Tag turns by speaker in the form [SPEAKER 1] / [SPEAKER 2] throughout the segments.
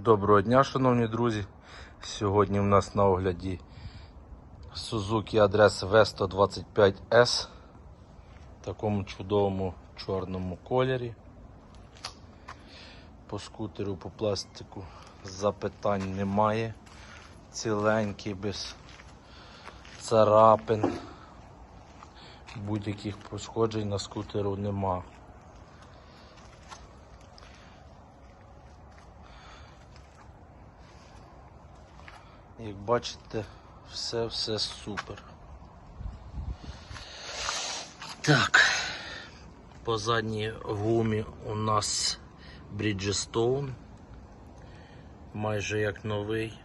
[SPEAKER 1] Доброго дня, шановні друзі. Сьогодні у нас на огляді Suzuki адрес V125S в такому чудовому чорному кольорі. По скутеру, по пластику запитань немає. Ціленький, без царапин. Будь-яких пошкоджень на скутеру нема. Як бачите, все все супер. Так, по задній гумі у нас Bridgestone. Майже як новий.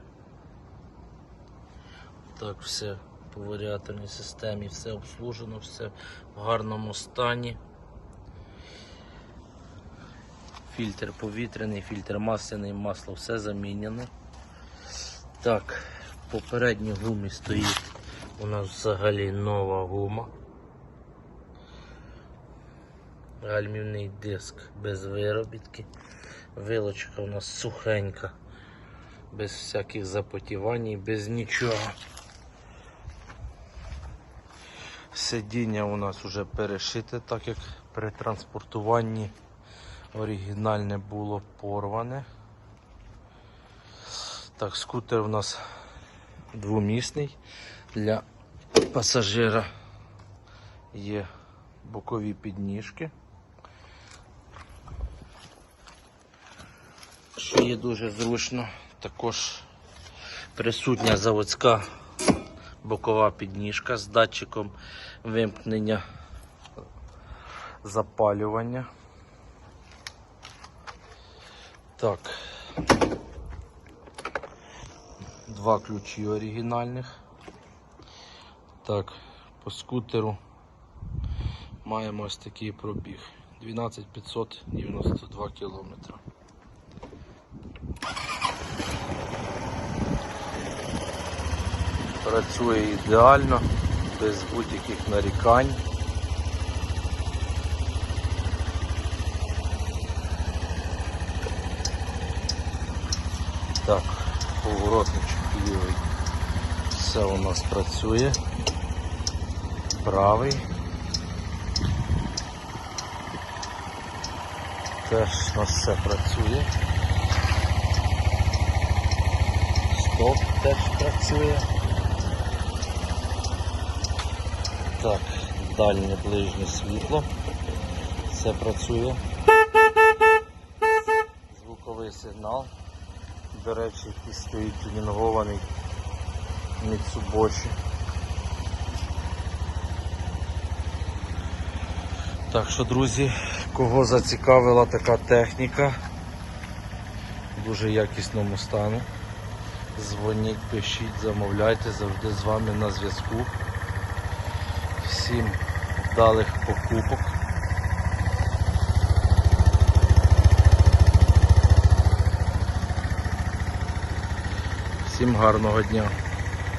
[SPEAKER 1] Так, все по варіаторній системі, все обслужено, все в гарному стані. Фільтр повітряний, фільтр масляний, масло все замінено. Так, в попередній гумі стоїть у нас взагалі нова гума. Гальмівний диск без виробітки. Вилочка у нас сухенька, без всяких запотівань, без нічого. Сидіння у нас вже перешите, так як при транспортуванні оригінальне було порване. Так, скутер у нас двомісний. Для пасажира є бокові підніжки. Що є дуже зручно, також присутня заводська бокова підніжка з датчиком вимкнення запалювання. Так, два ключі оригінальних. Так, по скутеру маємо ось такий пробіг. 12592 кілометри. Працює ідеально, без будь-яких нарікань. Так, поворотничок лівий. Все у нас працює. Правий. Теж у нас все працює. Стоп теж працює. Так, дальнє ближнє світло. Все працює. Звуковий сигнал. До речі, який стоїть тюнінгований Mitsubishi. Так що, друзі, кого зацікавила така техніка в дуже якісному стану, дзвоніть, пишіть, замовляйте, завжди з вами на зв'язку. Всім вдалих покупок. Всім гарного дня.